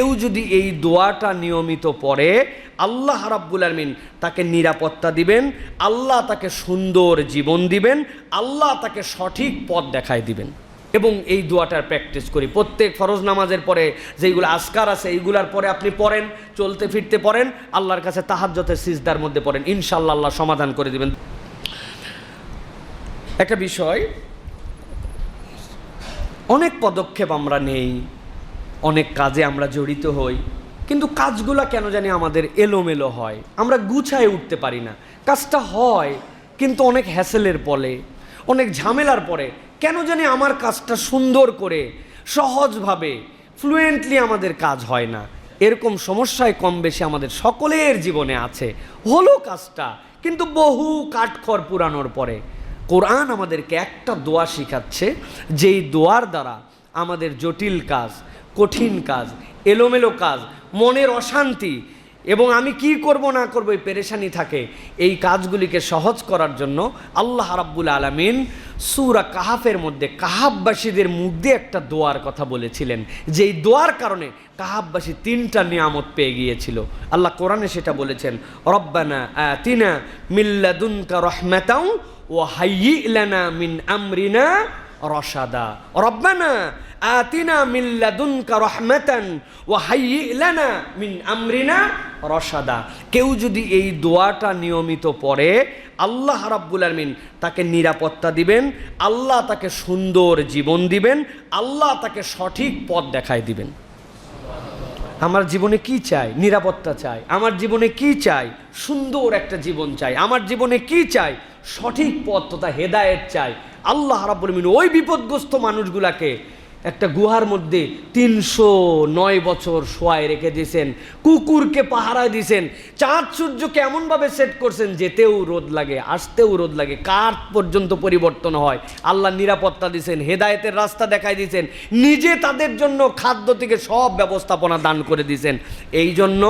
কেউ যদি এই দোয়াটা নিয়মিত পড়ে, আল্লাহ রাব্বুল আলমিন তাকে নিরাপত্তা দিবেন, আল্লাহ তাকে সুন্দর জীবন দিবেন, আল্লাহ তাকে সঠিক পথ দেখায় দিবেন। এবং এই দোয়াটার প্র্যাকটিস করি। প্রত্যেক ফরজ নামাজের পরে যেইগুলো আজকার আছে, এইগুলার পরে আপনি পড়েন, চলতে ফিরতে পড়েন, আল্লাহর কাছে তাহাজ্জতের সিজদার মধ্যে পড়েন। ইনশাল্লাহ আল্লাহ সমাধান করে দিবেন। একটা বিষয়, অনেক পদক্ষেপ আমরা নেই। অনেক কাজে আমরা জড়িত হই, কিন্তু কাজগুলা কেন জানি আমাদের এলোমেলো হয়? আমরা গুছায় উঠতে পারি না। কাজটা হয়, কিন্তু অনেক হ্যাসেলের পরে, অনেক ঝামেলার পরে। কেন জানি আমার কাজটা সুন্দর করে, সহজভাবে ফ্লুয়েন্টলি আমাদের কাজ হয় না। এরকম সমস্যায় কম বেশি আমাদের সকলের জীবনে আছে। হলো কাজটা, কিন্তু বহু কাঠখড় পুরানোর পরে। কোরআন আমাদেরকে একটা দোয়া শিখাচ্ছে, যেই দোয়ার দ্বারা আমাদের জটিল কাজ, কঠিন কাজ, এলোমেলো কাজ, মনের অশান্তি। এবং আমি কি করব, না করব, এই পেরেশানি থাকে। এই কাজগুলিকে সহজ করার জন্য আল্লাহ রাব্বুল আলামিন সুরা কাহাফের মধ্যে কাহাববাসীদের মুখ দিয়ে একটা দোয়ার কথা বলেছিলেন। যেই দোয়ার কারণে কাহাববাসী তিনটা নিয়ামত পেয়ে গিয়েছিল। আল্লাহ কোরআনে সেটা বলেছেন, রব্বানা আতিনা মিল্লাদুনকা রহমাতাও ও হাইয়ি মিন আমরিনা রসাদা রব্বানা আতিনা মিল্লাদুনকা রহমাতান ও হাইয়ি লানা মিন আমরিনা রসাদা কেউ যদি এই দোয়াটা নিয়মিত পড়ে, আল্লাহ রাব্বুল আলমিন তাকে নিরাপত্তা দিবেন, আল্লাহ তাকে সুন্দর জীবন দিবেন, আল্লাহ তাকে সঠিক পথ দেখায় দিবেন। আমার জীবনে কি চাই? নিরাপত্তা চাই। আমার জীবনে কি চাই? সুন্দর একটা জীবন চাই। আমার জীবনে কি চাই? সঠিক পথ তথা হেদায়েত চাই। আল্লাহ রাবুল মিন ওই বিপদগ্রস্ত মানুষগুলাকে একটা গুহার মধ্যে তিনশো নয় বছর শোয়ায় রেখে দিয়েছেন, কুকুরকে পাহারা দিয়েছেন, চাঁদ সূর্যকে এমনভাবে সেট করছেন, যেতেও রোদ লাগে, আসতেও রোদ লাগে কার পর্যন্ত পরিবর্তন হয়। আল্লাহ নিরাপত্তা দিয়েছেন, হেদায়েতের রাস্তা দেখাই দিয়েছেন, নিজে তাদের জন্য খাদ্য থেকে সব ব্যবস্থাপনা দান করে দিয়েছেন। এই জন্য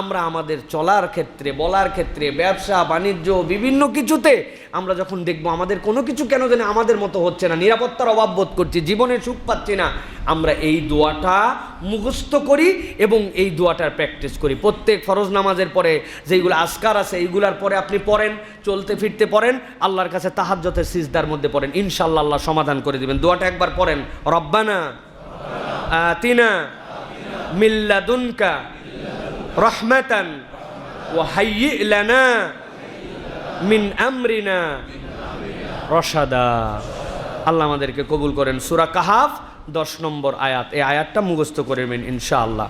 আমরা আমাদের চলার ক্ষেত্রে, বলার ক্ষেত্রে, ব্যবসা, বাণিজ্য, বিভিন্ন কিছুতে আমরা যখন দেখব, আমাদের কোনো কিছু কেন জানি আমাদের মতো হচ্ছে না। নিরাপত্তার অভাব বোধ করছি জীবনে সুখ পাচ্ছি না আমরা এই দোয়াটা মুখস্থ করি এবং এই দোয়াটার প্র্যাকটিস করি। প্রত্যেক ফরজ নামাজের পরে যেইগুলো আজকার আছে, এইগুলার পরে আপনি পড়েন, চলতে ফিরতে পড়েন, আল্লাহর কাছে তাহাজ্জতের সিজদার মধ্যে পড়েন। ইনশাল্লাহ আল্লাহ সমাধান করে দিবেন। দোয়াটা একবার পড়েন। রব্বানা, আতিনা, মিল্লাদুনকা, রহমাতান ও হাইয়ি মিন আমরিনা রসাদা আল্লাহ আমাদেরকে কবুল করেন। সুরা কাহাফ দশ নম্বর আয়াত। এই আয়াতটা মুখস্থ করে নেবেন ইনশাআল্লাহ।